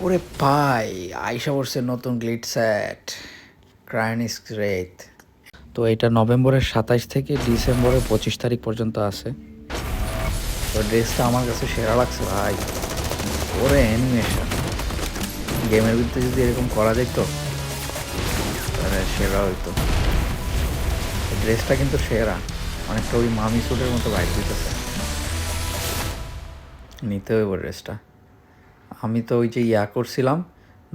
ওরে ভাই আইসা পড়ছে নতুন গ্লিট সেট ক্রায়নিস রেত তো এটা নভেম্বরের সাতাইশ থেকে ডিসেম্বরের পঁচিশ তারিখ পর্যন্ত আছে। তো ড্রেসটা আমার কাছে সেরা লাগছে ভাই। ওরে অ্যানিমেশন গেমের ভিতরে যদি এরকম করা যেত, তাহলে সেরা হইতো। ড্রেসটা কিন্তু সেরা। অনেকটা ওই মামি স্যুটের মতো বাইক দিতেছে। নিতে হইব ড্রেসটা। আমি তো ওই যে ইয়া করছিলাম,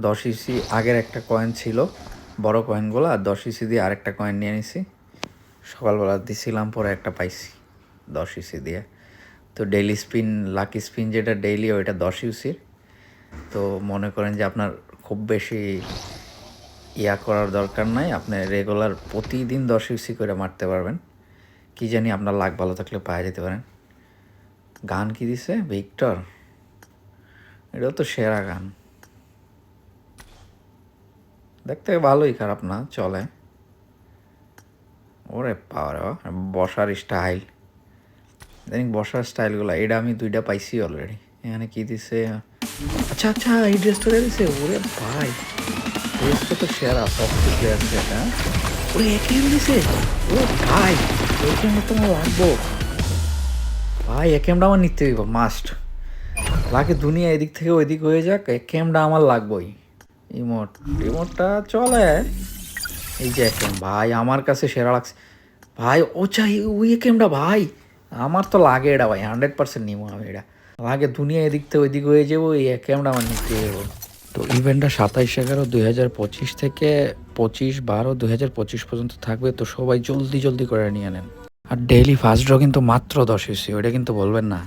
দশ ইসি আগের একটা কয়েন ছিল, বড় কয়েনগুলো আর দশ ইসি দিয়ে আরেকটা কয়েন নিয়ে নিছি। সকালবেলা দিছিলাম, পরে একটা পাইছি দশ ইসি দিয়ে। তো ডেইলি স্পিন লাকি স্পিন যেটা ডেইলি ওইটা দশ ইউসির। তো মনে করেন যে আপনার খুব বেশি ইয়া করার দরকার নাই, আপনি রেগুলার প্রতিদিন দশ ইউসি করে মারতে পারবেন। কি জানি আপনার লাগ ভালো থাকলে পায়ে যেতে পারেন। গান কি দিছে? ভিক্টর? এটাও তো সেরা গান। দেখতে ভালোই খারাপ না, চলে। ওরে পাওয়ার বসার স্টাইল। দেখ বসার স্টাইলগুলো এটা আমি দুইটা পাইছি অলরেডি এখানে কি দিছে? আচ্ছা আচ্ছা এই ড্রেসটা দিছে। ওরে ভাই, ড্রেসটা তো সেরা, সব কিছু আছে এটা একেম দিছে। ও ভাই একেম তো আমার লাগবো। ভাই, একেমটা আমার নিতে হইব মাস্ট লাগে দুনিয়া এদিক থেকে ওইদিক হয়ে যাক একেমটা আমার লাগবেই। ইমোট ইমোটটা চলে। এই যে একেম ভাই, আমার কাছে সেরা লাগছে। ভাই, ও চাই, ওই একেমটা ভাই। আমার তো লাগে এটা, ভাই, হান্ড্রেড পার্সেন্ট নিবো আমি এটা। লাগে দুনিয়া এদিক থেকে ওইদিক হয়ে যাব, এই একেমটা আমার নিতে যাব তো ইভেন্টটা সাতাইশ এগারো দুই হাজার পঁচিশ থেকে পঁচিশ বারো দুই হাজার পঁচিশ পর্যন্ত থাকবে, তো সবাই জলদি জলদি করে নিয়ে নেন। আর ডেইলি ফার্স্ট ড্র কিন্তু মাত্র দশ এসি ওইটা কিন্তু বলবেন না।